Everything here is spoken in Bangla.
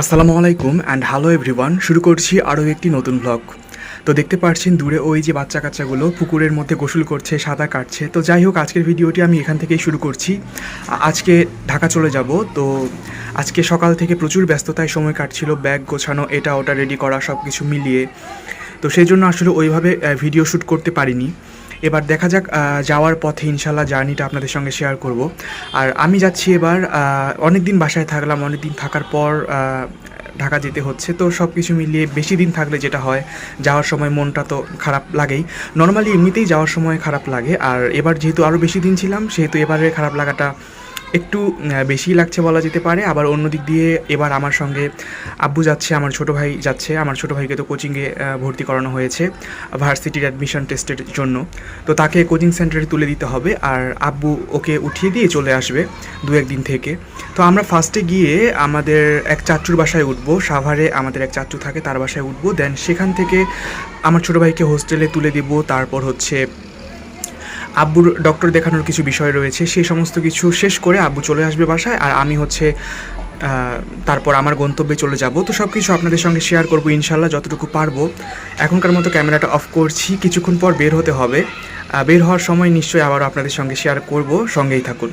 আসসালামু আলাইকুম অ্যান্ড হ্যালো এভরিওয়ান শুরু করছি আরও একটি নতুন ব্লগ তো দেখতে পাচ্ছেন দূরে ওই যে বাচ্চা কাচ্চাগুলো পুকুরের মধ্যে গোসল করছে সাঁতার কাটছে। তো যাই হোক, আজকের ভিডিওটি আমি এখান থেকেই শুরু করছি। আজকে ঢাকা চলে যাব। তো আজকে সকাল থেকে প্রচুর ব্যস্ততায় সময় কাটছিল, ব্যাগ গোছানো এটা ওটা রেডি করা সব কিছু মিলিয়ে। তো সেই জন্য আসলে ওইভাবে ভিডিও শ্যুট করতে পারিনি। এবার দেখা যাক যাওয়ার পথে ইনশাল্লাহ জার্নিটা আপনাদের সঙ্গে শেয়ার করব। আর আমি যাচ্ছি এবার অনেক দিন বাসায় থাকলাম অনেক দিন থাকার পর ঢাকা যেতে হচ্ছে। তো সব কিছু মিলিয়ে বেশি দিন থাকলে যেটা হয়, যাওয়ার সময় মনটা তো খারাপ লাগেই। নর্মালি এমনিতেই যাওয়ার সময় খারাপ লাগে। আর এবার যেহেতু আরও বেশি দিন ছিলাম, সেহেতু এবারে খারাপ লাগাটা একটু বেশিই লাগছে বলা যেতে পারে। আবার অন্য দিক দিয়ে এবার আমার সঙ্গে আব্বু যাচ্ছে, আমার ছোট ভাই যাচ্ছে। আমার ছোট ভাইকে তো কোচিংয়ে ভর্তি করানো হয়েছে ভার্সিটির অ্যাডমিশন টেস্টের জন্য। তো তাকে কোচিং সেন্টারে তুলে দিতে হবে আর আব্বু ওকে উঠিয়ে দিয়ে চলে আসবে দু একদিন থেকে। তো আমরা ফার্স্টে গিয়ে আমাদের এক চাচুর বাসায় উঠবো। সাভারে আমাদের এক চাচু থাকে, তার বাসায় উঠবো। দেন সেখান থেকে আমার ছোট ভাইকে হোস্টেলে তুলে দিব। তারপর হচ্ছে আব্বুর ডক্টর দেখানোর কিছু বিষয় রয়েছে সেই সমস্ত কিছু শেষ করে আব্বু চলে আসবে বাসায় আর আমি হচ্ছে তারপর আমার গন্তব্যে চলে যাব। তো সব কিছু আপনাদের সঙ্গে শেয়ার করব ইনশাল্লাহ যতটুকু পারব। এখনকার মতো ক্যামেরাটা অফ করছি, কিছুক্ষণ পর বের হতে হবে। বের হওয়ার সময় নিশ্চয়ই আবারও আপনাদের সঙ্গে শেয়ার করব, সঙ্গেই থাকুন।